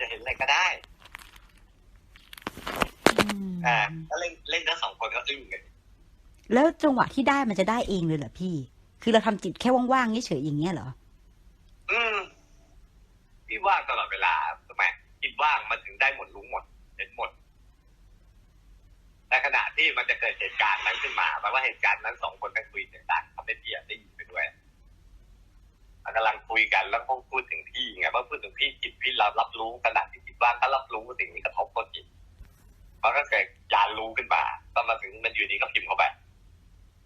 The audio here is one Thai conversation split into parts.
จะเห็นอะไรก็ได้อืมอ่าถ้าเล่นเล่นทั้งสองคนก็อึ้งกันแล้วจังหวะที่ได้มันจะได้เองเลยเหรอพี่ คือเราทำจิตแค่ว่างๆเฉยๆอย่างเงี้ยเหรอ อืมพี่ว่างตลอดเวลาทำไมคิดว่างมันถึงได้หมดรู้หมด เห็นหมดแต่ขณะที่มันจะเกิดเหตุการณ์นั้นขึ้นมาแปลว่าเหตุการณ์นั้นสองคนนั้นคุยเสียงดังทำให้พี่อะได้ยินไปด้วยมัน กำลังคุยกันแล้วก็พูดถึงพี่ไงว่าพูดถึงพี่จิตพี่รับรับรู้ขณะที่จิตว่างก็รับรู้สิ่งนี้กระทบกับจิตมันก็เกิดยานรู้ขึ้นมาตอนมาถึงมันอยู่ดีก็พิมพ์เข้าไป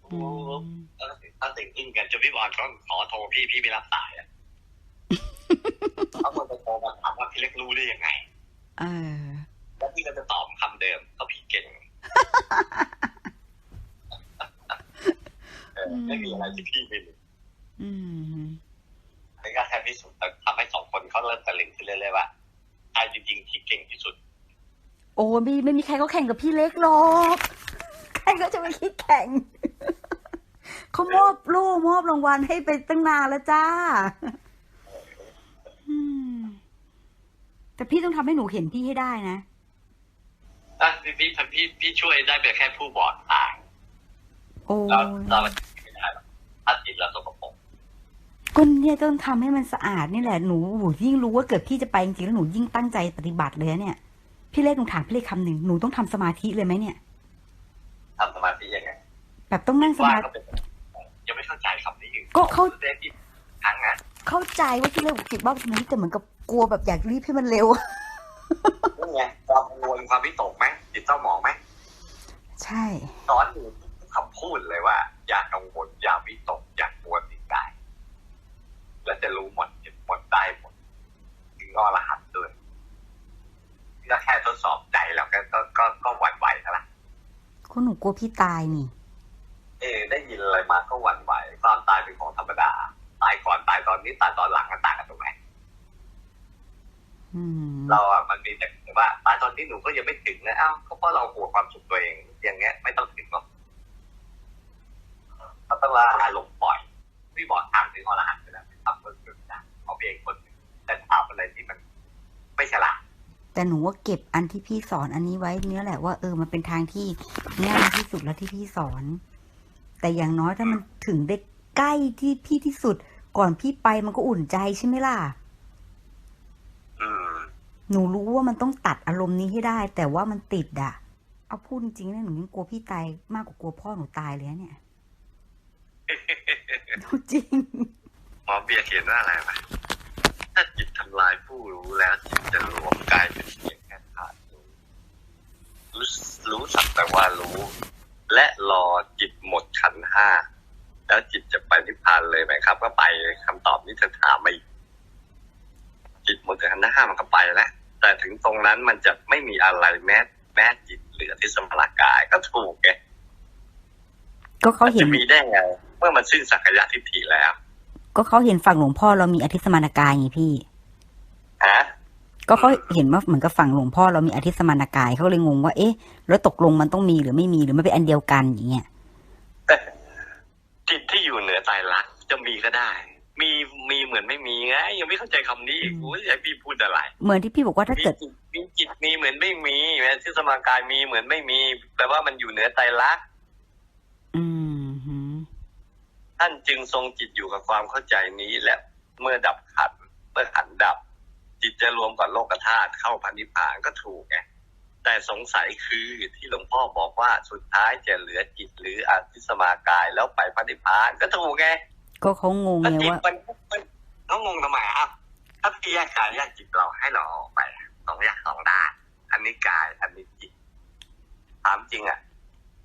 อืมแล้วก็ถึงตั้งแต่งอินกันจนพี่บอลต้องขอโทรพี่พี่ไม่รับสายอะเขาโทรไปโทรมาถามว่าพี่เล็กรู้ได้ยังไงเออแล้วพี่ก็จะตอบคำเดิมเขาพี่เก่งเออไม่มีอะไรที่พี่ไม่รู้ อืมอันนี้ก็แค่พิสูจน์ทำให้สองคนเขาเริ่มตะลึงขึ้นเรื่อยๆว่าใครจริงๆที่เก่งที่สุด โอ้ไม่ไม่มีใครเขาแข่งกับพี่เล็กหรอกใครก็จะไปคิดแข่งเขามอบโล่มอบรางวัลให้ไปตั้งนานแล้วจ้าอืมแต่พี่ต้องทำให้หนูเห็นพี่ให้ได้นะถ้าพี่พี่พี่พี่ช่วยได้ไปแค่ผู้บอดตายโอ้เราเราไม่ได้หรอกถ้าจิตเราสกปรก ก็เนี่ยต้องทำให้มันสะอาดนี่แหละหนูโอ้โหยิ่งรู้ว่าเกิดพี่จะไปจริงๆแล้วหนูยิ่งตั้งใจปฏิบัติเลยนะเนี่ย พี่เล็กหนูถามพี่เล็กคำหนึ่งหนูต้องทำสมาธิเลยไหมเนี่ยทำสมาธิยังไงแบบต้องนั่งสว่ามาธิก็เป็นยังไม่เข้าใจคำนี้อยู่ก็เขาได้ที่ครั้งนะเข้าใจว่าพี่เล็กบอกจิตว่าสมาธิแต่เหมือนกับกลัวแบบอยากรีบให้มันเร็วนี่ไงความกังวลความวิตกไหมจิตเศร้าหมองไหมใช่สอนอยู่ทุกคำพูดเลยว่า อย่ากังวลอย่าวิตกอย่ากลัวสิ่งใด แล้วจะรู้หมดเห็นหมดได้หมดถึงอรหันต์ด้วยก็แค่ทดสอบใจแล้วก็ก็ก็ก็หวั่นไหวแล้วล่ะก็หนูกลัวพี่ตายนี่ เออได้ยินอะไรมาก็หวั่นไหวความตายเป็นของธรรมดา ตายก่อนตายตอนนี้ตายตอนหลังกันต่างกันตรงไหนอืมเราอะมันมีแต่ว่าตายตอนนี้หนูก็ยังไม่ถึงนะเอ้าก็เพราะเราห่วงความสุขตัวเอง อย่างเงี้ย ไม่ต้องถึงหรอกเราต้องละอารมณ์ปล่อยพี่บอกทางถึงอรหัน เอาเองคนหนึ่งแต่ถามอะไรที่มันไม่ฉลาดแต่หนูว่าเก็บอันที่พี่สอนอันนี้ไว้เนี้ยแหละว่าเออมันเป็นทางที่ง่ายที่สุดแล้วที่พี่สอน แต่อย่างน้อยถ้ามันถึงได้ใกล้ที่พี่ที่สุด ก่อนพี่ไปมันก็อุ่นใจใช่ไหมล่ะอืมหนูรู้ว่ามันต้องตัดอารมณ์นี้ให้ได้ แต่ว่ามันติดอะเอาพูดจริงๆนะหนูยังกลัวพี่ตายมากกว่ากลัวพ่อหนูตายเลยนะเนี่ยจริงหมอเบียร์เขียนว่าอะไรวะ ถ้าจิตทำลายผู้รู้แล้วจิตจะรวมกลายเป็นเพียงแค่ธาตุรู้รู้รู้สักแต่ว่ารู้ และรอจิตหมดขันธ์ห้าแล้วจิตจะไปนิพพานเลยไหมครับ ก็ไปคำตอบนี้เธอถามไม่จิตหมดขันธ์ห้ามันก็ไปแล้วแต่ถึงตรงนั้นมันจะไม่มีอะไรแม้แม้จิตเหลือที่สมรกายก็ถูกไงก็เขามันเห็จะนมีได้ไงเมื่อมันสิ้นสักยะทิฏฐิแล้ว ก็เขาเห็นฝั่งหลวงพ่อเรามีอธิสมานกายไงพี่ฮะก็เขาเห็นว่าเหมือนกับฝั่งหลวงพ่อเรามีอธิสมานกายเขาเลยงงว่า เอ๊ะ แล้วตกลงมันต้องมีหรือไม่มีหรือมันเป็นอันเดียวกันอย่างเงี้ยจิตที่อยู่เหนือใจรักษณ์จะมีก็ได้ มีมีเหมือนไม่มีไงยังไม่เข้าใจคำนี้อีกอืมกูจะให้พี่พูดอะไร เหมือนที่พี่บอกว่าถ้ามีเกิดจิตมีจิตมีเหมือนไม่มีแม้ที่สมากายมีเหมือนไม่มีแปลว่ามันอยู่เหนือใจรักษณ์อืมฮึ ท่านจึงทรงจิตอยู่กับความเข้าใจนี้และเมื่อดับขันธ์เมื่อขันธ์ดับ จิตจะรวมกับโลกธาตุเข้าพันธิพพานก็ถูกไงแต่สงสัยคือที่หลวงพ่อบอกว่าสุดท้ายจะเหลือจิตหรืออธิสมากายแล้วไปพันธิพพานก็ถูกไงก็เขางงแล้วไงจิตว่ามันมันเขางงทำไมอะถ้าพี่แยกกายแยกจิตเราให้เราออกไปสองอย่างสองด้านอันนี้กายอันนี้จิตถามจริงอะ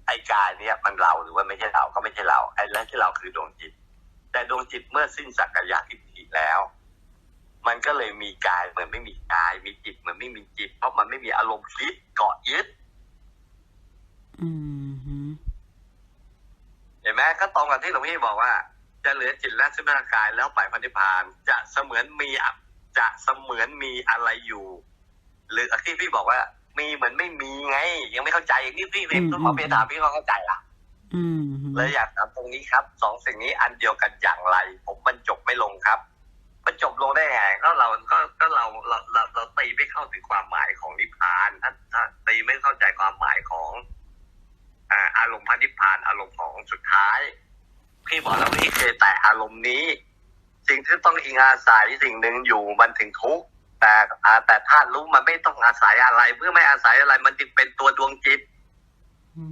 ไอ้กายเนี่ยมันเราหรือว่าไม่ใช่เราก็ไม่ใช่เราไอ้แล้วที่เราคือดวงจิต แต่ดวงจิตเมื่อสิ้นสักยะทิฏฐิแล้ว มันก็เลยมีกายเหมือนไม่มีกาย มีจิตเหมือนไม่มีจิต เพราะมันไม่มีอารมณ์คิดเกาะยึดอืมฮึเห็นไหมก็ตรงกับที่หลวงพี่บอกว่า จะเหลือจิตและสุนทรกายแล้วไปพันธิพพานจะเสมือนมีอะจะเสมือนมีอะไรอยู่ หรือที่พี่บอกว่า มีเหมือนไม่มีไง ยังไม่เข้าใจนี่พี่เรนต้องมาเป็รถามพี่เขาเข้าใจล่ะเลยอยากถามตรงนี้ครับสองสิ่งนี้อันเดียวกันอย่างไร ผมมันจบไม่ลงครับมันจบลงได้ไงก็เราก็ก็เราเราเราเราตีไม่เข้าถึงความหมายของนิพพานถ้าถ้าตีไม่เข้าใจความหมายของอารมณ์พันนิพพานอารมณ์ของสุดท้าย พี่บอกแล้วพี่เคยแต่อารมณ์นี้สิ่งที่ต้องอิงอาศัยสิ่งหนึ่งอยู่มันถึงทุกข์ แต่อ่าแต่ธาตุรู้มันไม่ต้องอาศัยอะไร เมื่อไม่อาศัยอะไร มันจึงเป็นตัวดวงจิตอื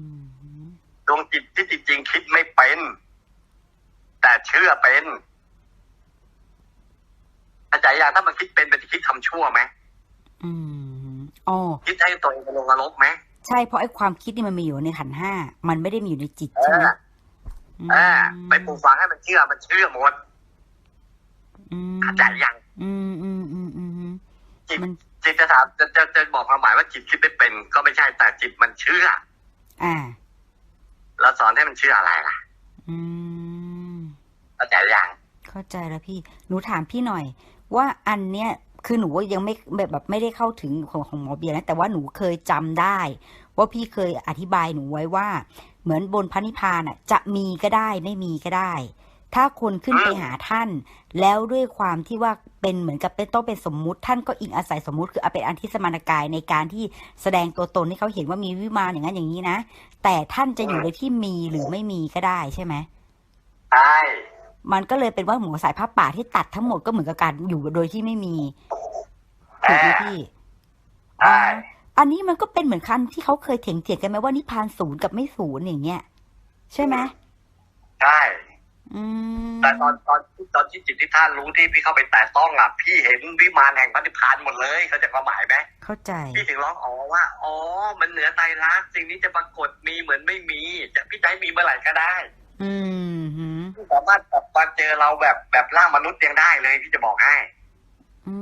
มดวงจิตที่จริงๆคิดไม่เป็น แต่เชื่อเป็นอาจารย์อย่างถ้ามันคิดเป็นมันจะคิดทำชั่วไหมอืมอ๋อคิดให้ตัวเองไปลงนรกไหมใช่เพราะไอ้ความคิดนี่มันมีอยู่ในขันธ์ห้ามันไม่ได้มีอยู่ในจิตเอใช่ไหมอเออไปปลูกฝังให้มันเชื่อมันเชื่อหมดอืมอาจารย์ยังอืมอืมอืมอืมอืม จิตมัน จิตจะถามจะจะจะบอกความหมายว่าจิตคิดไม่เป็น ก็ไม่ใช่แต่จิตมันเชื่ออ่า เราสอนให้มันเชื่ออะไรล่ะอืมอาจารย์ยังเข้าใจแล้วพี่ หนูถามพี่หน่อย ว่าอันเนี้ยคือหนูยังไม่แบบแบบไม่ได้เข้าถึงของของหมอเบียร์นะแต่ว่าหนูเคยจำได้ ว่าพี่เคยอธิบายหนูไว้ว่า เหมือนบนพระนิพพานอะ จะมีก็ได้ไม่มีก็ได้ ถ้าคนขึ้นไปหาท่าน แล้วด้วยความที่ว่าเป็นเหมือนกับเป็นต้องเป็นสมมุติท่านก็อิงอาศัยสมมุติคือเอาเป็นอันที่สมานกายในการที่แสดงตัวตนให้เขาเห็นว่ามีวิมานอย่างนั้นอย่างนี้นะ แต่ท่านจะอยู่ในที่มีหรือไม่มีก็ได้ใช่ไหมใช่มันก็เลยเป็นว่าหมูสายผ้าป่าที่ตัดทั้งหมดก็เหมือนกับการอยู่โดยที่ไม่มีเอถูกไหมอพี่ใช่อันนี้มันก็เป็นเหมือนคันที่เขาเคยเถียงเถียงกันไหมว่านิพพานศูนย์กับไม่ศูนย์อย่างเงี้ย ใช่ไหมใช่อืม แต่ตอนตอนตอนที่จิตที่ท่านรู้ที่พี่เข้าไปแตะต้องอะพี่เห็นวิมานแห่งพระนิพพานหมดเลยเขาใจะความหมายไหมเข้าใจพี่ถึงร้องอ๋อว่าอ๋อมันเหนือไตรลักษณ์สิ่งนี้จะปรากฏมีเหมือนไม่มีจะพี่จะให้มีเมื่อไหร่ก็ได้ อืมหืมพี่สามารถกลับมาเจอเราแบบแบบร่างมนุษย์ยังได้เลยพี่จะบอกให้อื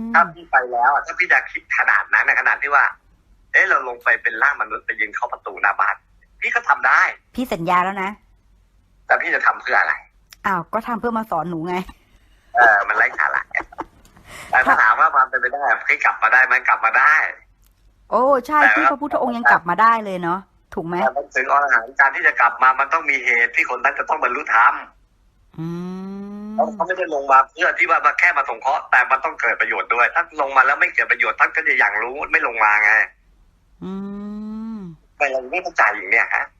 มถ้าพี่ไปแล้วอะถ้าพี่จะคิดขนาดนั้นนะขนาดที่ว่า เอ๊ะเราลงไปเป็นร่างมนุษย์ไปยืนเข้าประตูหน้าบ้านพี่ก็ทำได้ พี่สัญญาแล้วนะ แต่พี่จะทำเพื่ออะไร อ้าวก็ทำเพื่อมาสอนหนูไง เออมันไร้สาระแต่ถ้าถามว่าความเป็นไปได้พี่กลับมาได้ไหมกลับมาได้ โอ้ใช่แต่ที่ว่าพระพุทธองค์ยังกลับมาได้เลยเนาะถูกไหมแต่มันถึงอรหันต์การที่จะกลับมามันต้องมีเหตุที่คนนั้นจะต้องบรรลุธรรมอืมเขาเขาไม่ได้ลงมาเพื่อที่ว่ามาแค่มาสงเคราะห์แต่มันต้องเกิดประโยชน์ด้วย ถ้าลงมาแล้วไม่เกิดประโยชน์ท่านก็จะอย่างรู้ไม่ลงมาไง อืมแต่เราไม่เข้าใจอย่างเนี้ยฮะอืม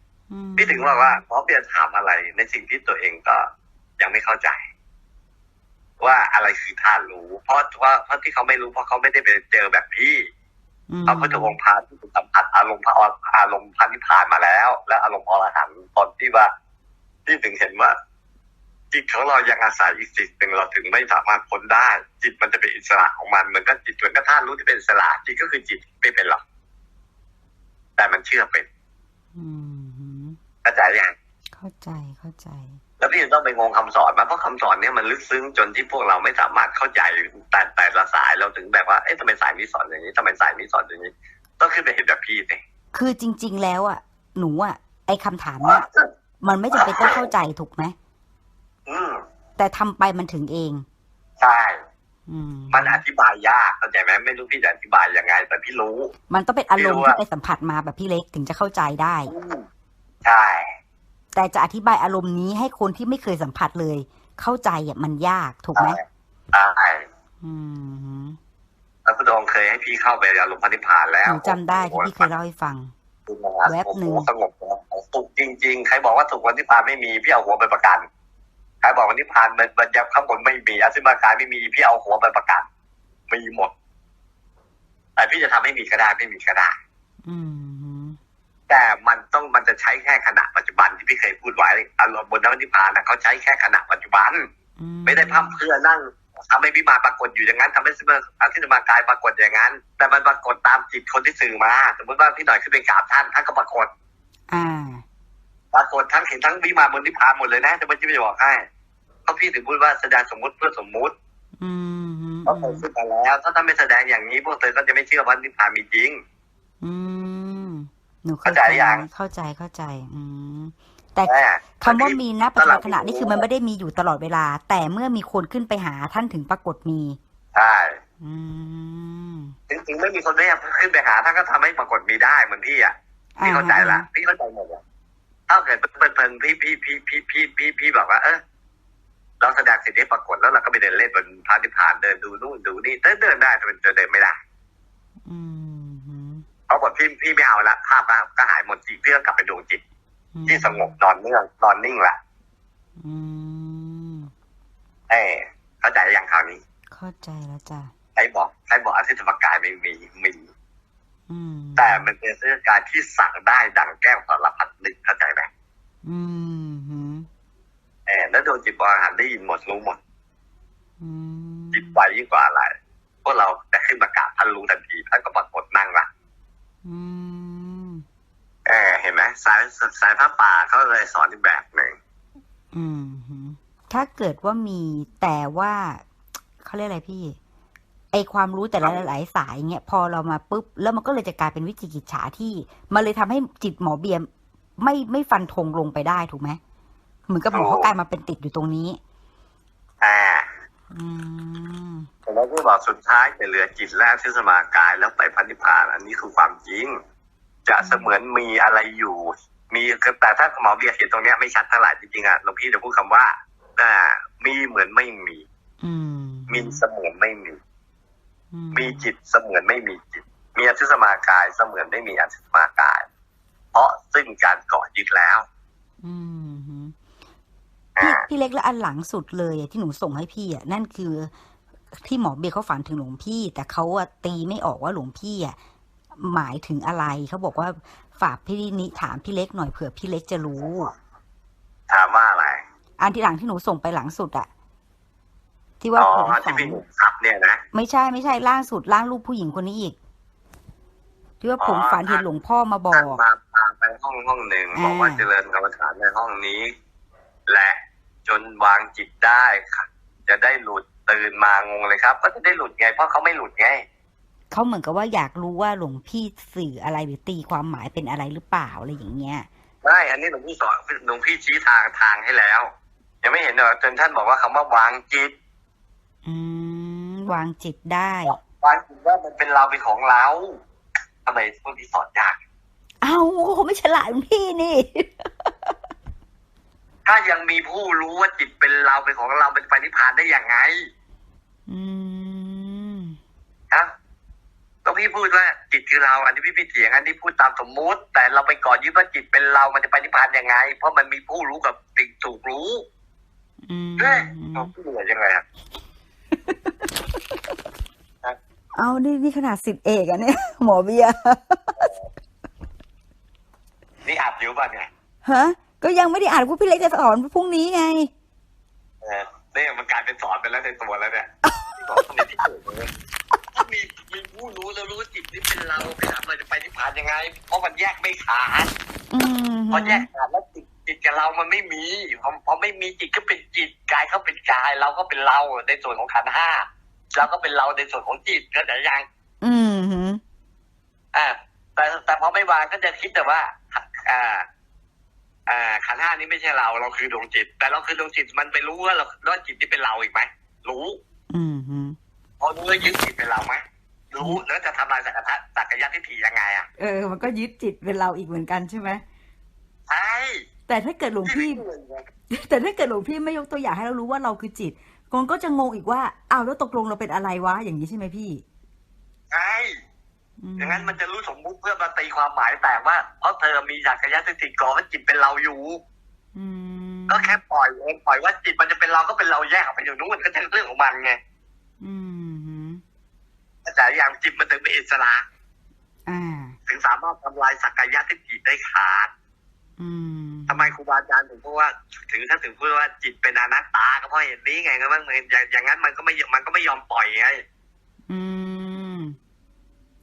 พี่ถึงว่าว่าหมอเบียร์ถามอะไร ในสิ่งที่ตัวเองก็ยังไม่เข้าใจ ว่าอะไรคือธาตุรู้ เพราะว่าเพราะที่เขาไม่รู้เพราะเขาไม่ได้ไปเจอแบบพี่อืมพระพุทธองค์พาที่สัมผัสอารมณ์พระอารมณ์พันธิพานมาแล้ว และอารมณ์อรหันต์ตอนที่ว่า ที่ถึงเห็นว่าจิตของเรายังอาศัยอีกจิตหนึ่งเราถึงไม่สามารถพ้นได้ จิตมันจะเป็นอิสระของมันเหมือนกับจิตเหมือนกับธาตุรู้ที่เป็นอิสระจิตก็คือจิตไม่เป็นหรอกแต่มันเชื่อเป็น อืม เข้าใจยังเข้าใจเข้าใจ แล้วพี่จะต้องไปงงคำสอนมาเพราะคำสอนเนี้ยมันลึกซึ้งจนที่พวกเราไม่สามารถเข้าใจแต่แต่ละสายเราถึงแบบว่าเอ๊ะทำไมสายนี้สอนอย่างนี้ทำไมสายนี้สอนอย่างนี้ ต้องขึ้นไปเห็นแบบพี่สิคือจริง ๆ แล้วอะ หนูอะ ไอ้คำถามเนี้ยมันไม่จำเป็นต้องเข้าใจถูกไหมอืมแต่ทำไปมันถึงเอง ใช่อืมมันอธิบายยากเข้าใจไหมไม่รู้พี่จะอธิบายยังไง แต่พี่รู้ มันต้องเป็นอารมณ์ไม่รู้อะที่ไปสัมผัสมาแบบพี่เล็กถึงจะเข้าใจได้อืม ใช่ แต่จะอธิบายอารมณ์นี้ให้คนที่ไม่เคยสัมผัสเลย เข้าใจอะมันยากถูกไหมใช่อืมพระพุทธองค์เคยให้พี่เข้าไปอารมณ์พันธิพพานแล้หวนูจำได้ที่พี่เคยเล่าให้ฟัง แวบหนึ่งโอ้โสงบนะสุขจริง ๆ ใครบอกว่าสุขวันนิพพานไม่มีพี่เอาหัวไปประกันใครบอกวันนิพพานมันมันยับข้างบนไม่มีอสิมากายไม่มีพี่เอาหัวไปประกันมีหมดแต่พี่จะทำให้มีก็ได้ไม่มีก็ได้อืม แต่มันต้องมันจะใช้แค่ขณะปัจจุบันที่พี่เคยพูดไว้อารมณ์บนนิพพานนะเขาใช้แค่ขณะปัจจุบันอืไม่ได้พร่ำเพรื่อนั่งทำให้วิมานปรากฏอยู่อย่างนั้นทำให้สมาอธิสมากายปรากฏอย่างนั้น แต่มันปรากฏตามจิตคนที่สื่อมา สมมติว่าพี่หน่อยขึ้นไปกราบท่านท่านก็ปรากฏอ่าปรากฏทั้งเห็นทั้งวิมานบนนิพพานหมดเลยนะแต่ไม่ใช่จะบอกให้เพราะพี่ถึงพูดว่าแสดงสมมติเพื่อสมมุติอืมเขาเคยขึ้นมาแล้ว ถ้าท่านไม่แสดงอย่างนี้พวกเธอก็จะไม่เชื่อว่านิพพานมีจริง อืม หนูเข้าใจยังเข้าใจเข้าใจ อืมแต่แต่คำว่ามีณปัจจุบันขณะตลอดนี่คือมันไม่ได้มีอยู่ตลอดเวลา แต่เมื่อมีคนขึ้นไปหาท่านถึงปรากฏมีใช่อืมถึงถึงไม่มีคนไม่ขึ้นไปหาท่านก็ทำให้ปรากฏมีได้เหมือนพี่อะพี่เข้าใจละพี่เข้าใจหมดเลยถ้าเกิดเป็นเพลินพี่พี่พี่พี่พี่พี่พี่บอกว่าเออเราแสดงสิ่งที่ปรากฏแล้วเราก็ไปเดินเล่นบนพระนิพพานเดินดูนู่นดูนี่เดินเดินได้แต่มันจะเดินไม่ได้ อืม เพราะบทพี่พี่ไม่เอาละภาพก็ก็หายหมดจิตพี่ก็กลับไปดวงจิตออืมที่สงบนอนเนื่องนอนนิ่งละอืมเอ้เข้าใจยังคราวนี้ เข้าใจแล้วจ้ะใครบอกใครบอกอธิธรรมกายไม่มีมีอืมแต่มันเป็นเรื่องการที่สั่งได้ดังแก้วสารพัดนึกเข้าใจไหมอืมหืมเออแล้วโดนจิตบริหารได้ยินหมดรู้หมดอืมจิตไวยิ่งกว่าอะไร พวกเราจะขึ้นมากราบท่านรู้ทันทีท่านก็ปรากฏนั่งละ อืมเออเห็นไหมสายสายพระป่าเขาเลยสอนอีกแบบหนึ่งอืมหืมถ้าเกิดว่ามีแต่ว่าเขาเรียกอะไรพี่ ไอความรู้แต่ละหลายๆสายเงี้ยพอเรามาปุ๊บ แล้วมันก็เลยจะกลายเป็นวิจิกิจฉาที่มันเลยทำให้จิตหมอเบียมไม่ไม่ฟันธงลงไปได้ถูกไหมเหมือนกับหมอเขากลายมาเป็นติดอยู่ตรงนี้ อ่า อืมแล้วที่บอกสุดท้ายจะเหลือจิตแรกที่สมากายแล้วไปพันธิพพานอันนี้คือความจริง จะเสมือนมีอะไรอยู่ มีแต่ถ้าหมอเบียร์เห็นตรงเนี้ยไม่ชัดเท่าไหร่จริงๆอะหลวงพี่จะพูดคำว่าอ่ามีเหมือนไม่มี อืมมีเสมือนไม่มีอืมีจิตเสมือนไม่มีจิต มีอธิสมากายเสมือนไม่มีอธิสมากาย เพราะซึ่งการเกาะยึดแล้ว อืมหืมอ่า พี่พี่เล็กและอันหลังสุดเลยอะที่หนูส่งให้พี่อะนั่นคือที่หมอเบียร์เขาฝันถึงหลวงพี่ แต่เขาอะตีไม่ออกว่าหลวงพี่อะหมายถึงอะไรเขาบอกว่าฝากพี่นิถามพี่เล็กหน่อยเผื่อพี่เล็กจะรู้ ถามว่าอะไร อันที่หลังที่หนูส่งไปหลังสุดอะที่ว่าอ๋อผมที่ฝันพี่หนุ่มครับเนี่ยนะไม่ใช่ไม่ใช่ล่างสุดล่างรูปผู้หญิงคนนี้อีกที่ว่าผมอ๋อฝันเห็นหลวงพ่อมาบอท่านกมาพาไปห้องห้องหนึ่งอ่าบอกว่าเจริญกรรมฐานในห้องนี้และ จนวางจิตได้ค่ะ จะได้หลุดตื่นมางงเลยครับ ก็จะได้หลุดไง เพราะเขาไม่หลุดไงเขาเหมือนกับว่าอยากรู้ว่าหลวงพี่สื่ออะไรหรือตีความหมายเป็นอะไรหรือเปล่าอะไรอย่างเงี้ยไม่อันนี้หลวงพี่สอนหลวงพี่ชี้ทางทางให้แล้ว ยังไม่เห็นเหรอจนท่านบอกว่าคำว่าวางจิต อืมวางจิตได้วางจิตว่ามันเป็นเราเป็นของเราทำไมพวกที่สอนยาก เอ้าเขาไม่ฉลาดเหมือนพี่นี่ ถ้ายังมีผู้รู้ว่าจิตเป็นเราเป็นของเราเป็นไปนิพพานได้อย่างไง อืมฮะก็พี่พูดว่าจิตคือเรา อันนี้พี่พี่เถียงอันนี้พูดตามสมมุติ แต่เราไปก่อนยึดว่าจิตเป็นเรา มันจะไปนิพพานยังไง เพราะมันมีผู้รู้กับสิ่งถูกรู้อืมเฮ้ยเราพูดเหนื่อยยังไงอะเอานี่นี่ขนาดสิบเอกอะเนี่ย หมอเบียร์นี่อัดอยู่ป่ะเนี่ยฮะ ก็ยังไม่ได้อ่านว่าพี่เล็กจะสอนพรุ่งนี้ไงเออเนี่ยมันกลายเป็นสอนไปแล้วในตัวแล้วเนี่ยสอนในที่ถูกเลยถ้ามีมีผู้รู้แล้วรู้ว่าจิตนี่เป็นเราไปทำอะไรจะไปนิพพานยังไง เพราะมันแยกไม่ขาดอืมพอแยกขาดแล้วจิตจิตกับเรามันไม่มีพอพอไม่มีจิตก็เป็นจิตกายก็เป็นกาย เราก็เป็นเราในส่วนของขันธ์ห้าเราก็เป็นเราในส่วนของจิตก็แต่ยัง อืมหืมอ่าแต่แต่พอไม่วางก็จะคิดแต่ว่า อ่า อ่าขันธ์ห้านี้ไม่ใช่เรา เราคือดวงจิต แต่เราคือดวงจิตมันไปรู้ว่าเราว่าจิตที่เป็นเราอีกไหมรู้ อืมหืมพอรู้ว่ายึดจิตเป็นเราไหมรู้แล้วจะทำลายสักกะสักกะยะทิฏฐิยังไงอะเออ มันก็ยึดจิตเป็นเราอีกเหมือนกันใช่ไหมใช่แต่ถ้าเกิดหลวงพี่ แต่ถ้าเกิดหลวงพี่ไม่ยกตัวอย่างให้เรารู้ว่าเราคือจิตคนก็จะงงอีกว่าอ้าวแล้วตกลงเราเป็นอะไรวะอย่างนี้ใช่ไหมพี่ใช่ อืมอย่างนั้นมันจะรู้สมมุติเพื่อมาตีความหมายแต่ว่า เพราะเธอมีสักกะยะทิฏฐิก่อว่าจิตเป็นเราอยู่อืมก็แค่ปล่อยเองปล่อยว่าจิตมันจะเป็นเราก็เป็นเราแยกออกไปอยู่นู้นก็จะเรื่องของมันไงอืมหืมแต่อย่างจิตมันถึงเป็นอิสระอ่าถึงสามารถทำลายสักกายทิฏฐิได้ขาดอืมทำไมครูบาอาจารย์ถึงพูดว่า ถึงถ้าถึงพูดว่าจิตเป็นอนัตตาก็เพราะเหตุนี้ไงก็มันอย่างอย่างนั้นมันก็ไม่มันก็ไม่ยอมปล่อยไงอืม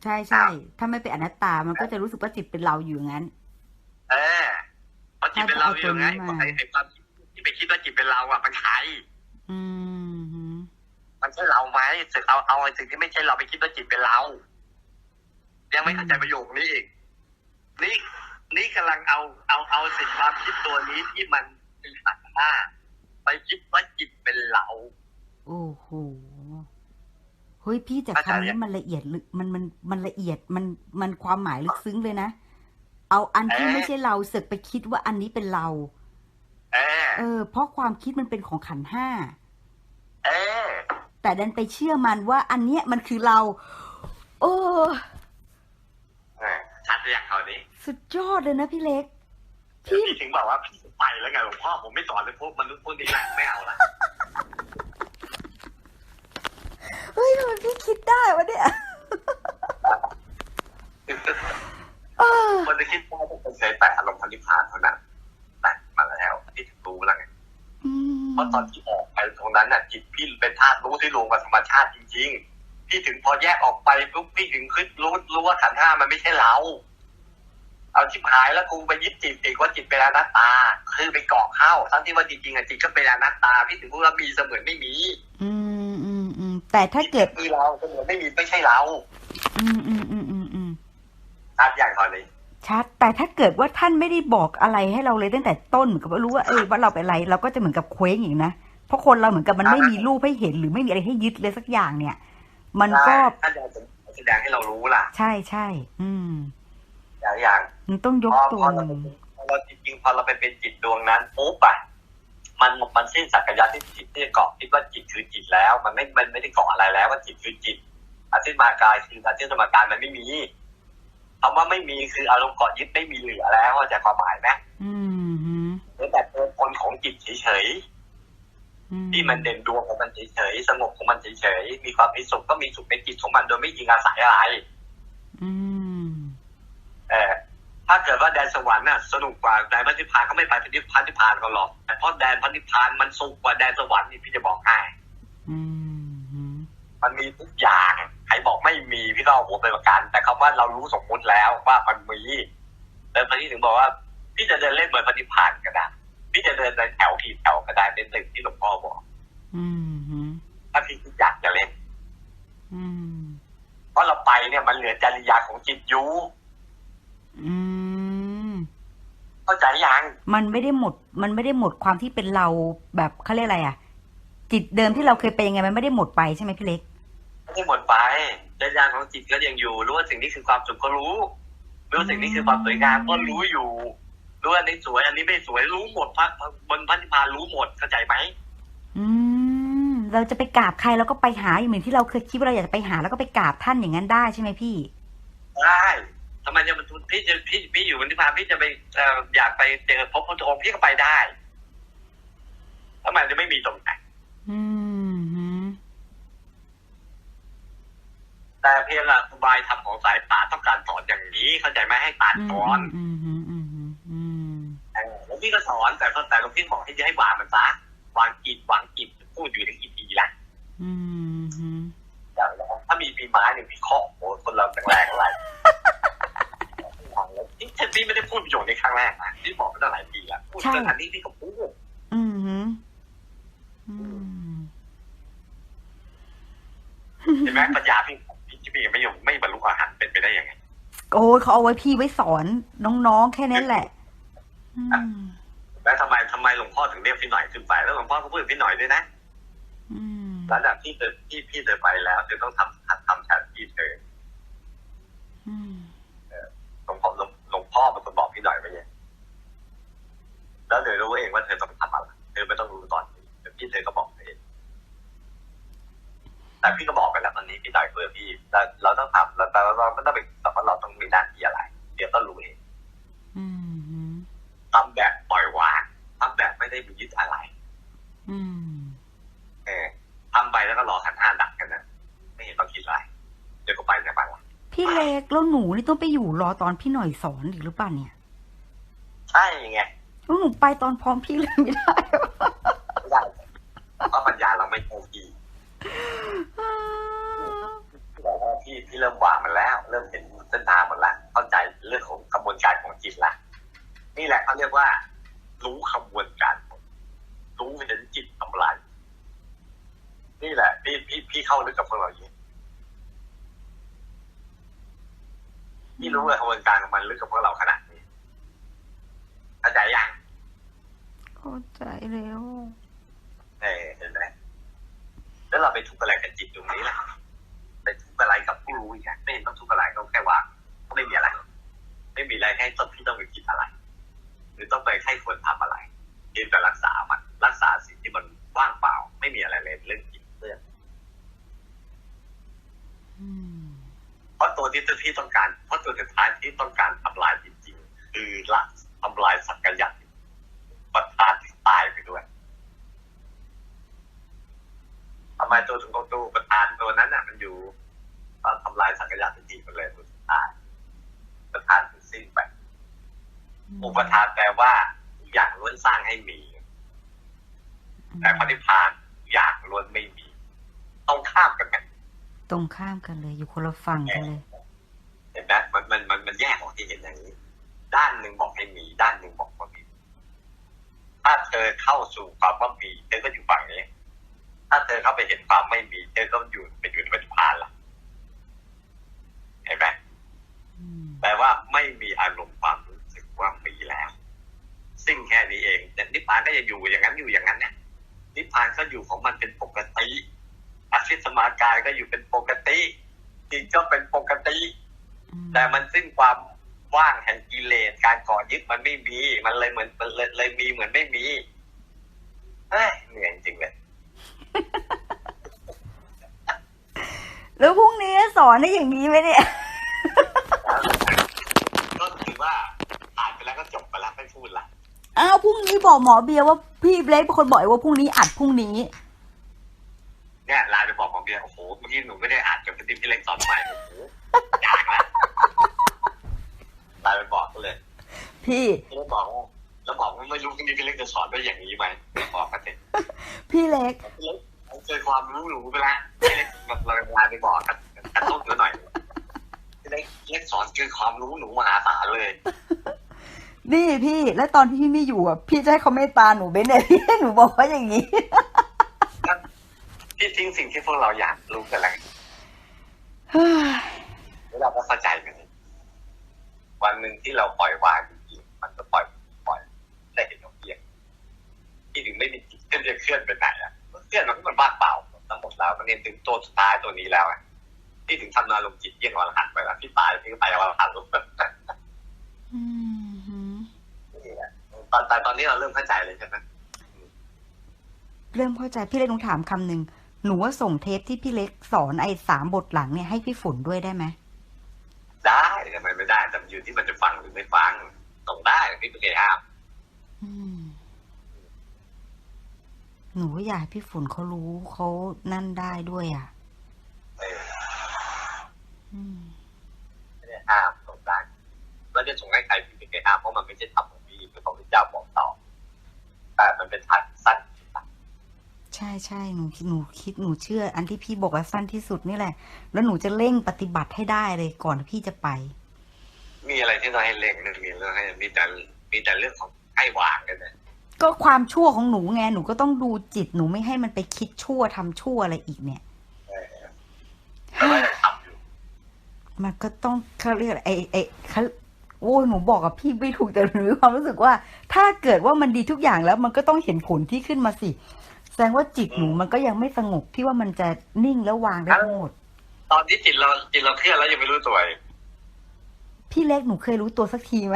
ใช่ใช่ถ้าไม่เป็นอนัตตามันก็จะรู้สึกว่าจิตเป็นเราอยู่อย่างนั้น เออเพราะจิตเป็นเราอยู่ไงถ้าจะเอาตัวนี้มาไอ้ไอ้ความคิดที่ไปคิดว่าจิตเป็นเราอะมันใครอืมหืมมันใช่เราไหมสึกเอาเอาไอ้สิ่งที่ไม่ใช่เราไปคิดว่าจิตเป็นเรา ยังไม่เข้าใจประโยคนี้อีกนี่นี่กำลังเอาเอาเอาสิ่งความคิดตัวนี้ที่มันเป็นขันธ์ห้าไปคิดว่าจิตเป็นเรา โอ้โห เฮ้ยพี่แต่เข้าใจคำนี้ยังมันละเอียดลึกมันมันมันละเอียดมันมันความหมายลึกซึ้งเลยนะ เอาอันที่เอ๊ะไม่ใช่เราเสอกไปคิดว่าอันนี้เป็นเราเออเออ เพราะความคิดมันเป็นของขันธ์ห้าเออแต่ดันไปเชื่อมันว่า อันเนี้ยมันคือเรา โอ้เออชัดหรือยังคราวนี้สุดยอดเลยนะพี่เล็กพี่พี่ถึงบอกว่าพี่ไปแล้วไงหลวงพ่อผมไม่สอนเลยพวกมนุษย์พวกนี้แหละไม่เอาละ เฮ้ยทำไมพี่คิดได้วะเนี่ยเออคนจะคิดว่าเป็นเฉยแต่อารมณ์พันธิพานเท่านั้นแต่มาแล้วพี่ถึงรู้แล้วไงอืมเพราะตอนที่ออกไปตรงนั้นน่ะจิตพี่เป็นธาตุรู้ที่รวมกับธรรมชาติจริง ๆ พี่ถึงพอแยกออกไปปุ๊บพี่ถึงคิดรู้รู้ว่าขันธ์ห้ามันไม่ใช่เราเอาชิบหายแล้วกูไปยึดจิตอีกว่าจิตเป็นอนัตตา คือไปเกาะเข้าทั้งที่ว่าจริงๆอะจิตก็เป็นอนัตตา พี่ถึงพูดว่ามีเสมือนไม่มี อืมอืมอืม แต่ถ้าเกิดคือเราเสมือนไม่มีไม่ใช่เรา อืมอืมอืมอืมอืมชัดอย่างตอนนี้ชัด แต่ถ้าเกิดว่าท่านไม่ได้บอกอะไรให้เราเลยตั้งแต่ต้นเหมือนกับว่ารู้ว่าเออว่าเราเป็นอะไร เราก็จะเหมือนกับเคว้งอย่างนี้นะเพราะคนเราเหมือนกับมันไม่มีรูปให้เห็นหรือไม่มีอะไรให้ยึดเลยสักอย่างเนี่ย มันก็ท่านจะแสดงให้เรารู้ล่ะ ใช่ใช่อืมอย่างอย่างมันต้องยกพอตัวพอเราพอเราจริงๆพอเราไปเป็นจิตดวงนั้นปุ๊บอะ มันมันสิ้นสักยะที่จิตที่จะเกาะคิดว่าจิตคือจิตแล้ว มันไม่มันไม่ได้เกาะอะไรแล้วว่าจิตคือจิตอาทิตย์มากายคืออาทิตย์สมการมันไม่มีคำว่าไม่มีคืออารมณ์เกาะยึดไม่มีเหลือแล้วเข้าใจความหมายไหมอืมฮึเหลือแต่ตัวตนของจิตเฉยอืๆที่มันเด่นดวงของมันเฉยๆสงบของมันเฉยๆมีความมีสุขก็มีสุขในจิตของมันโดยไม่ยิงอาศัยอะไรอืมเออ ถ้าเกิดว่าแดนสวรรค์น่ะสนุกกว่าแดนพันธิพานก็ไม่ไปพันธิพันธิพานกันหรอกแต่เพราะแดนพันธิพานมันสุขกว่าแดนสวรรค์นี่พี่จะบอกให้อืมฮึมันมีทุกอย่างใครบอกไม่มีพี่ก็เอาหัวไปประกัน แต่คำว่าเรารู้สมมุติแล้วว่ามันมีแล้วพระที่ถึงบอกว่า พี่จะเดินเล่นเหมือนพันธิพานก็ได้พี่จะเดินในแถวกี่แถวก็ได้เป็นตึกที่หลวงพ่อบอกอืมฮึถ้าพี่อยากจะเล่นอืมเพราะเราไปเนี่ยมันเหลือจริยาของจิตอยู่ อืมเข้าใจยังมันไม่ได้หมด มันไม่ได้หมดความที่เป็นเราแบบเขาเรียกอะไรอะ จิตเดิมที่เราเคยเป็นยังไง มันไม่ได้หมดไปใช่ไหมพี่เล็กไม่ได้หมดไปจริยาของจิตก็ยังอยู่ รู้ว่าสิ่งนี้คือความสุขก็รู้ รู้ว่าสิ่งนี้คือความสวยงามก็รู้อยู่รู้ว่าอันนี้สวย อันนี้ไม่สวยรู้หมดพระบนพันธิพานรู้หมดเข้าใจไหมอืม เราจะไปกราบใครเราก็ไปหาเหมือนที่เราเคยคิดว่าเราอยากจะไปหาแล้วก็ไปกราบท่านอย่างนั้นได้ใช่ไหมพี่ได้ ทำไมจะมันพี่จะพี่พี่อยู่บนนิพานพี่จะไปออยากไปเจอพบพระองค์พี่ก็ไปได้ทำไมจะไม่มีตรงไหนแต่เพียงอะอุบายธรรมของสายป่าต้องการสอนอย่างนี้ เข้าใจไหมให้ตัดสอนอืมอืมอืมอืมอืมเออแล้วพี่ก็สอนแต่แต่หลวงพี่บอกให้ให้วางมันซะวางจิตวางจิตพูดอยู่ในกี่ทีละอย่างแรกถ้ามีปีไม้หนึ่งพี่เคาะโอ้โหคนเราแรงๆเท่าไหร่ ที่พี่ไม่ได้พูดประโยคนี้ครั้งแรกนะพี่บอกมาตั้งหลายปีแล้วพูดเรื่องอันนี้พี่ก็พูดอืมฮึอืมเห็นไหมปัญญาพี่พี่พี่ไม่ยอมไม่บรรลุอรหันต์เป็นไปได้ยังไงโอ้ยเขาเอาไว้พี่ไว้สอนน้องๆแค่นั้นแหละอืมแล้วทำไมทำไมหลวงพ่อถึงเรียกพี่หน่อยขึ้นไปแล้วหลวงพ่อก็พูดกับพี่หน่อยด้วยนะอืมระดับที่เธอพี่พี่เธอไปแล้วเธอต้องทำหัดทำแทนพี่เธอ พ่อเป็นคนบอกพี่หน่อยไปเนี่ยแล้วเธอรู้เองว่าเธอต้องทำอะไรเธอไม่ต้องรู้ตอนนี้เดี๋ยวพี่เธอก็บอกเองแต่พี่ก็บอกไปแล้วตอนนี้พี่หน่อยเพื่อพี่แต่เราต้องทำแล้วแต่เราไม่ต้องไปแต่ว่าเราต้องมีหน้าที่อะไร เดี๋ยวก็รู้เองอืมทำแบบปล่อยวางทำแบบไม่ได้มียึดอะไร อืม พี่เล็กแล้วหนูนี่ต้องไปอยู่รอตอนพี่หน่อยสอนอีกหรือเปล่าเนี่ยใช่ไงแล้วหนูไปตอนพร้อมพี่เลยไม่ได้ไม่ได้เพราะปัญญาเราไม่คงที่บอกว่าพี่พี่เริ่มวางมันแล้ว เริ่มเห็นเส้นทางหมดละเข้าใจเรื่องของกระบวนการของจิตละนี่แหละเขาเรียกว่า รู้ขบวนการรู้เห็นจิตทำอะไรนี่แหละพี่พี่พี่เข้าลึกกับพวกเราอย่าง นี้พี่รู้เลยกระบวนการของมันลึกกับพวกเราขนาดนี้เข้าใจยังเข้าใจแล้วเออเห็นไหมแล้วเราไปทุกข์อะไรกับจิตตรงนี้ล่ะไปทุกข์อะไรกับผู้รู้อีกอะไม่เห็นต้องทุกข์อะไรก็แค่วางก็ไม่มีอะไร ไม่มีอะไรให้ต้องพี่ต้องไปคิดอะไร หรือต้องไปให้ควรทำอะไรเพียงแต่รักษามันรักษาสิ่งที่มันว่างเปล่า ไม่มีอะไรเลยเรื่องจิตเรื่อง อืม เพราะตัวที่พี่ต้องการ เพราะตัวสุดท้ายที่ต้องการทำลายจริงๆคือละพำลายสักกะยันต์ประธานที่ตายไปด้วยทำไมตัวถึงตัวประธานตัวนั้นน่ะ มันอยู่ตอนทำลายสักกะยันต์จริงๆมันเลยตัวสุดท้ายประธานถึงสิ้นไปอุปทานแปลว่าทุกอย่างล้วนสร้างให้มี แต่ปฏิพานทุกอย่างล้วนไม่มี ต้องข้ามกันไหม ตรงข้ามกันเลย อยู่คนละฝั่งกันเลย เห็นไหมมันมันมันมันแยกออกที่เห็นอย่างนี้ ด้านหนึ่งบอกให้มี ด้านหนึ่งบอกว่ามี ถ้าเธอเข้าสู่ความว่ามีเธอก็อยู่ฝั่งนี้ ถ้าเธอเข้าไปเห็นความไม่มี เธอก็อยู่ไปอยู่ในปฏิพานละเห็นไหมอืมแปลว่าไม่มีอารมณ์ความรู้สึกว่ามีแล้ว ซึ่งแค่นี้เองแต่นิพพานก็จะอยู่อย่างนั้นอยู่อย่างนั้นเนี่ยนิพพานก็อยู่ของมันเป็นปกติ อาชิสมากายก็อยู่เป็นปกติจิตก็เป็นปกติอืมแต่มันสิ้นความว่างแห่งกิเลสการก่อยึดมันไม่มี มันเลยเหมือนมันเลยเลยมีเหมือนไม่มีเฮ้ยเหนื่อยจริงเลยแล้วพรุ่งนี้สอนได้อย่างนี้ไหมเนี่ยก็ถือว่าอ่านไปแล้วก็จบไปแล้วไม่พูดละอ้าวพรุ่งนี้บอกหมอเบียร์ว่าพี่เล็กเป็นคนบอกว่าพรุ่งนี้อัดพรุ่งนี้ เนี่ยไลน์ไปบอกของเบียร์โอ้โหเมื่อกี้หนูไม่ได้อ่านจนเป็นที่พี่เล็กสอนใหม่โอ้โหยากละไลน์ไปบอกก็เลยพี่พี่เล็กบอกว่าแล้วบอกว่าไม่รู้พรุ่งนี้พี่เล็กจะสอนได้อย่างนี้ไหมบอกกันเถอะพี่เล็กพี่เล็กเจอความรู้หนูไปแล้วพี่เล็กเราเราไลน์ไปบอกกันกระตุ้นกันหน่อยพี่เล็กพี่เล็กสอนเกินความรู้หนูมหาศาลเลยนี่พี่ แล้วตอนที่พี่ไม่อยู่อะพี่จะให้เขาเมตตาหนูเบนเนี่ยพี่ให้หนูบอกว่าอย่างนี้ พี่ทิ้งสิ่งที่พวกเราอยากรู้กันแล้วเฮ้ยแล้วเราก็เข้าใจกันวันหนึ่งที่เราปล่อยวางจริงๆมันก็ปล่อยปล่อยได้เห็นของเพียงที่ถึงไม่มีจิตที่จะเคลื่อนไปไหนอะเคลื่อนมันก็มันบ้างเปล่าทั้งหมดแล้วมันเรียนถึงตัวสุดท้ายตัวนี้แล้วอะที่ถึงทำนานลงจิตเยี่ยงวันหันไปแล้วพี่ตายพี่ก็ไปวันหันลงอืมหืมนี่แหละตอนแต่ตอนนี้เราเริ่มเข้าใจเลยใช่ไหมเริ่มเข้าใจพี่เล็กหนูถามคำหนึ่ง หนูว่าส่งเทปที่พี่เล็กสอนไอ้สามบทหลังเนี่ยให้พี่ฝนด้วยได้ไหมได้ทำไมไม่ได้แต่มันอยู่ที่มันจะฟังหรือไม่ฟังส่งได้พี่ไม่เคยห้ามอืมหนูก็อยากให้พี่ฝนเขารู้เขานั่นได้ด้วยอะเอออืมไม่ได้ห้ามส่งได้แล้วจะส่งให้ใครพี่ไม่เคยห้ามเพราะมันไม่ใช่ธรรมของพี่เป็นของพระเจ้าบอกต่อแต่มันเป็นทางสั้น ใช่ใช่หนูหนูคิดหนูเชื่อ อันที่พี่บอกว่าสั้นที่สุดนี่แหละ แล้วหนูจะเร่งปฏิบัติให้ได้เลยก่อนที่พี่จะไป มีอะไรที่เราให้เล่งไม่มีเรื่องให้มีแต่มีแต่เรื่องของให้วางกันนะก็ความชั่วของหนูไงหนูก็ต้องดูจิตหนูไม่ให้มันไปคิดชั่วทำชั่วอะไรอีกเนี่ยแต่ว่าจะทำอยู่มันก็ต้องเขาเรียกอะไรไอ้ไอ้เขาโอ้ยหนูบอกกับพี่ไม่ถูกแต่หนูมีความรู้สึกว่า ถ้าเกิดว่ามันดีทุกอย่างแล้ว มันก็ต้องเห็นผลที่ขึ้นมาสิ แสดงว่าจิตหนูมันก็ยังไม่สงบที่ว่ามันจะนิ่งแล้ววางได้ทั้งหมด ตอนที่จิตเราจิตเราเคลื่อนแล้วยังไม่รู้ตัวเองพี่เล็กหนูเคยรู้ตัวสักทีไหม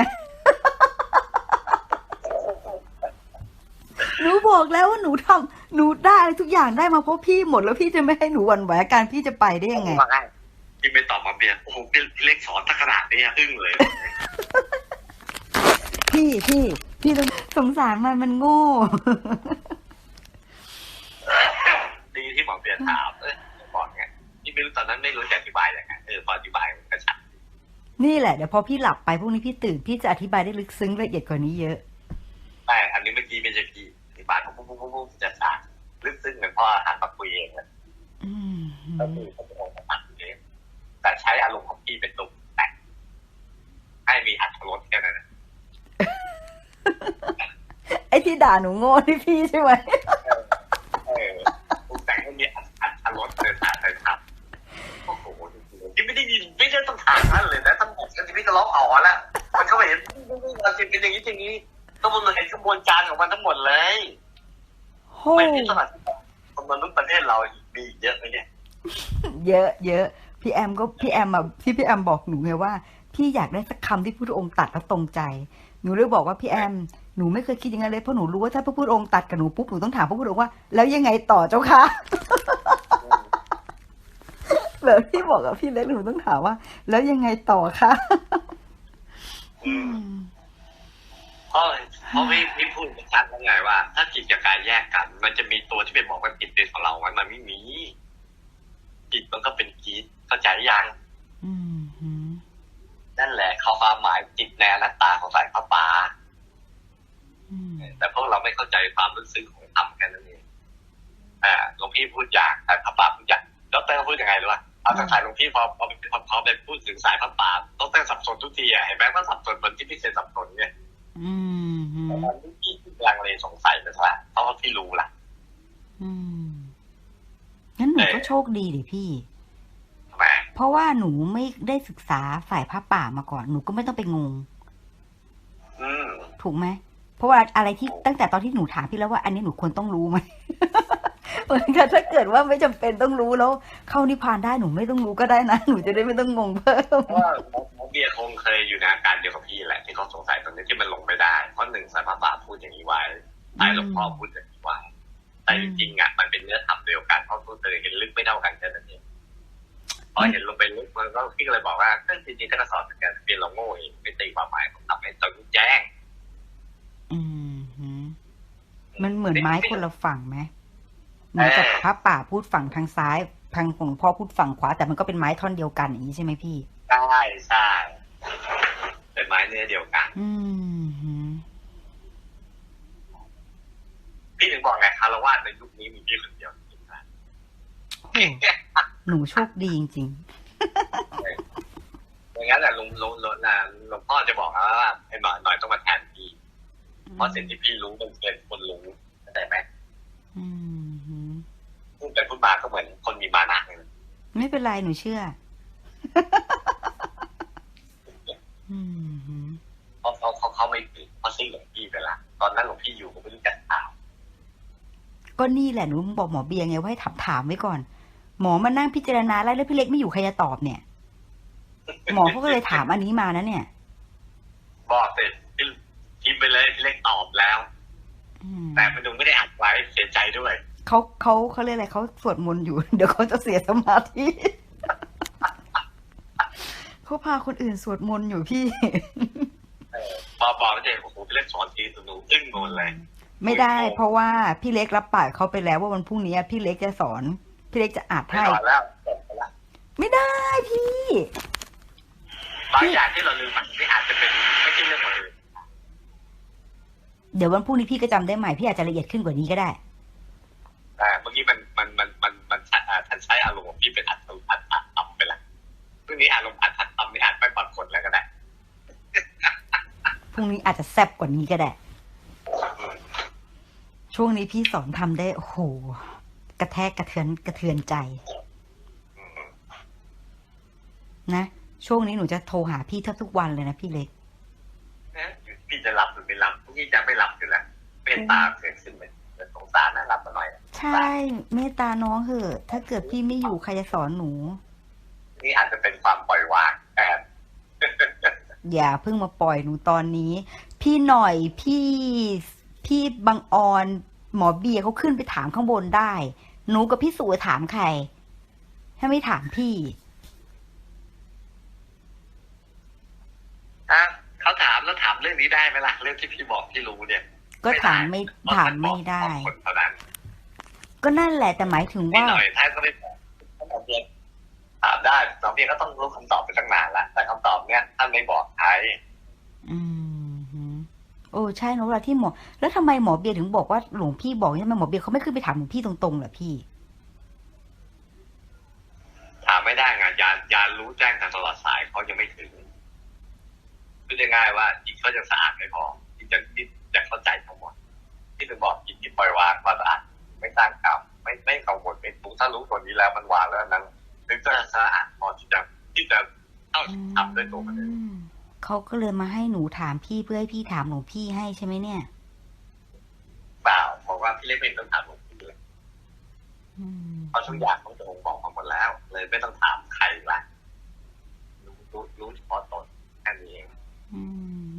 หนูบอกแล้วว่าหนูทำหนูได้อะไรทุกอย่างได้มาเพราะพี่หมดแล้วพี่จะไม่ให้หนูหวั่นไหวอาการพี่จะไปได้ยังไงว่าง่ายพี่ไม่ตอบมาเบียร์โอ้โหพี่พี่เล็กสอนตั้งขนาดนี้อะอึ้งเลย พี่พี่พี่ต้องสงสารมันมันโง่ดี ที่หมอเบียร์ถามเออบอกไงพี่ไม่รู้ตอนนั้นไม่รู้จะอธิบายยังไงเออพออธิบายมันก็ชัดนี่แหละเดี๋ยวพอพี่หลับไปพรุ่งนี้พี่ตื่นพี่จะอธิบายได้ลึกซึ้งละเอียดกว่านี้เยอะแต่อันนี้เมื่อกี้ไม่ใช่พี่อธิบายปุ๊บปุ๊บปุ๊บปุ๊บจะชัดลึกซึ้งเหมือนพ่อหันมาคุยเองเลยอืมก็คือเขาเป็นองค์ประคุยเองแต่ใช้อารมณ์ของพี่เป็นตุ่มแต่งให้มีอัตรสแค่นั้นนะไอ้ที่ด่าหนูโง่ที่พี่ใช่ไหม เออปรุงแต่งให้มีอัตอัตรสเดินทางเดินทางโอ้โหที่ไม่ได้ยินไม่ได้ต้องถาม ท่านเลยนะท่านบอกกันที่พี่ก็ร้องอ๋อแล้วมันเข้าไปเห็นมันจริงเป็นอย่างนี้อย่างนี้ก็มันเห็นกระบวนการของมันทั้งหมดเลยโหไม่พิจารณาคนมนุษย์ประเทศเรามีอีกเยอะไหมเนี่ยเยอะ เยอะ พี่แอมก็พี่แอมอะที่พี่แอมบอกหนูไงว่าพี่อยากได้สักคำที่พระพุทธองค์ตัดแล้วตรงใจ หนูเลยบอกว่าพี่แอมหนูไม่เคยคิดอย่างนั้นเลยเพราะหนูรู้ว่าถ้าพระพุทธองค์ตัดกับหนูปุ๊บหนูต้องถามพระพุทธองค์ว่า แล้วยังไงต่อเจ้าคะ แบบพี่บอกกับพี่เล็กหนูต้องถามว่า แล้วยังไงต่อคะอืมเพราะเพราะพี่พี่พูดชัดแล้วไงว่า ถ้าจิตกับกายแยกกัน มันจะมีตัวที่เป็นบอกว่าจิตเป็นของเรามันมันไม่มีจิตมันก็เป็นจิตเข้าใจยังอืมหืมนั่นแหละเขาความหมายจิตในอนัตตาของสายพระป่าอืมแต่พวกเราไม่เข้าใจความรู้สึกของธรรมแค่นั้นเองอ่าหลวงพี่พูดอย่างแต่พระป่าพูดอย่างดรเขาพูดยังไงรู้ป่ะ เอาทางสายหลวงพี่พอพอพอพอไปพูดถึงสายพระป่าดรสับสนทุกทีอะเห็นไหมว่าสับสนเหมือนที่พี่เซนสับสนเนี่ยอืมหืแต่มตอนที่พี่ลังเลสงสัยไปซะละเพราะว่าพี่รู้ละอืมงั้นหนูก็โชคดีดิพี่ทำไมเพราะว่าหนูไม่ได้ศึกษาฝ่ายพระป่ามาก่อน หนูก็ไม่ต้องไปงงอืมถูกไหม เพราะว่าอะไรที่ตั้งแต่ตอนที่หนูถามพี่แล้วว่าอันนี้หนูควรต้องรู้ไหมเหมือนกันถ้าเกิดว่าไม่จำเป็นต้องรู้แล้ว เข้านิพพานได้หนูไม่ต้องรู้ก็ได้นะหนูจะได้ไม่ต้องงงเพิ่มว่าเบียคงเคยอยู่ในอาการเดียวกับพี่แหละที่เขาสงสัยตรงนี้ที่มันลงไม่ได้เพราะหนึ่งสายพระป่าพูดอย่างนี้ไว้สายหลวงพ่อพูดอย่างนี้ไว้แต่จริงๆอะมันเป็นเนื้อธรรมเดียวกันเพราะพูดเลยเห็นลึกไม่เท่ากันแค่นั้นเองพอเห็นลงไปลึกมันก็พี่ก็เลยบอกว่าเออจริงๆถ้าเราสอนเหมือนกันเพียงเราโง่เองไม่ตีความหมายของทำให้ตรงแจ้ง อืมหืมมันเหมือนไม้คนละฝั่งไหมเหมือนกับพระป่าพูดฝั่งทางซ้ายทางของหลวงพ่อพูดฝั่งขวา แต่มันก็เป็นไม้ท่อนเดียวกันอย่างนี้ใช่ไหมพี่ใช่ใช่เป็นไม้เนื้อเดียวกัน อืมหืมพี่ถึงบอกไงคารวะในยุคนี้มีพี่คนเดียวจริงๆนะโอ้หนูโชคดีจริงอย่างนั้นแหละลุงลุงลุงนะหลวงพ่อจะบอกว่าไอ้หน่อยหน่อยต้องมาแทนพี่ๆ เพราะสิ่งที่พี่รู้มันเป็นคนรู้เข้าใจไหมอืมหืมพูดไปพูดมาก็เหมือนคนมีมานะเลยไม่เป็นไรหนูเชื่ออืมหืมเพราะเขาเขาเขาไม่ผิดเพราะซิ่งหลวงพี่ไปละตอนนั้นหลวงพี่อยู่ก็ไม่รู้จักข่าวก็นี่แหละหนูบอกหมอเบียร์ไงว่าให้ถามถามไว้ก่อน หมอมานั่งพิจารณาแล้วแล้วพี่เล็กไม่อยู่ใครจะตอบเนี่ย หมอเขาก็เลยถามอันนี้มานะเนี่ย บอกเสร็จพี่พิมพ์ ไปเลยพี่เล็กตอบแล้วอืมแต่มันดูไม่ได้อัดไว้เสียใจด้วยเขาเขาเขาเรียกอะไรเขาสวดมนต์อยู่ เดี๋ยวเขาจะเสียสมาธิเขาพาคนอื่นสวดมนต์อยู่พี่พอบอกแล้วเด็กโอ้โหพี่เล็กสอนทีสนุกอึ้งงงเลยไม่ได้ เพราะว่าพี่เล็กรับปากเขาไปแล้วว่าวันพรุ่งนี้พี่เล็กจะสอน พี่เล็กจะอัดไม่ให้สอนแล้วจบไปละไม่ได้พี่บางอย่างที่เราลืมมันนี่อาจจะเป็นไม่ใช่เรื่องของอื่น เดี๋ยววันพรุ่งนี้พี่ก็จำได้ใหม่พี่อาจจะละเอียดขึ้นกว่านี้ก็ได้แต่เมื่อกี้มันมันมันมันมันใช้อ่าท่านใช้อารมณ์ของพี่เป็นอัดอัดอัดต่ำไปละพรุ่งนี้อารมณ์อัดอัดต่ำนี่อาจไม่ปรากฏแล้วก็ได้พรุ่งนี้อาจจะแซบกว่านี้ก็ได้ ช่วงนี้พี่สอนทำได้โอ้โหกระแทกกระเทือนกระเทือนใจ นะ ช่วงนี้หนูจะโทรหาพี่แทบทุกวันเลยนะพี่เล็ก นะพี่จะรับหรือไม่รับพี่จะไม่รับอยู่แล้ว เป็นตาเกิดขึ้นเลยสงสารนะรับมาหน่อย ใช่ เมตตาน้องเหอะ ถ้าเกิดพี่ไม่อยู่ใครจะสอนหนู นี่อาจจะเป็นความปล่อยวางแต่อย่าเพิ่งมาปล่อยหนูตอนนี้ พี่หน่อยพี่พี่บังออนหมอเบียร์เขาขึ้นไปถามข้างบนได้ หนูกับพี่สุถามใคร ถ้าไม่ถามพี่ถ้าเขาถามแล้วถามเรื่องนี้ได้ไหมล่ะ เรื่องที่พี่บอกพี่รู้เนี่ย ก็ถามไม่ถามไม่ได้ คนเท่านั้นก็นั่นแหละแต่หมายถึงนิดว่า หน่อยท่านก็ไม่บอกท่านบอกเพียงถามได้สองเพียงก็ต้องรู้คำตอบไปตั้งนานละแต่คำตอบเนี้ยท่านไม่บอกใครอืมฮึโอ้ใช่เนอะเวลาที่หมอ แล้วทำไมหมอเบียร์ถึงบอกว่าหลวงพี่บอกทำไมหมอเบียร์เขาไม่ขึ้นไปถามหลวงพี่ตรงๆล่ะพี่ ถามไม่ได้ไงยานยานรู้แจ้งทางตลอดสายเขายังไม่ถึงพูดง่ายๆว่าจิตเขายังสะอาดไม่พอที่จะที่จะเข้าใจทั้งหมดที่ ถึงบอกจิตที่ปล่อยวางความสะอาดไม่สร้างกรรมไม่ไม่กังวลไม่ทุกข์ถ้ารู้ตัวนี้แล้วมันวางแล้วนั้นถึงจะสะอาดพอที่จะที่จะเข้าทำด้วยตัวมันเองอืมเขาก็เลยมาให้หนูถามพี่เพื่อให้พี่ถามหลวงพี่ให้ใช่ไหมเนี่ยเปล่าบอกว่าพี่เล็กไม่ต้องถามหลวงพี่เลยอืมเพราะทุกอย่างเขาจะคงบอกมาหมดแล้ว เลยไม่ต้องถามใครละรู้รู้รู้เฉพาะตนแค่นี้เองอืม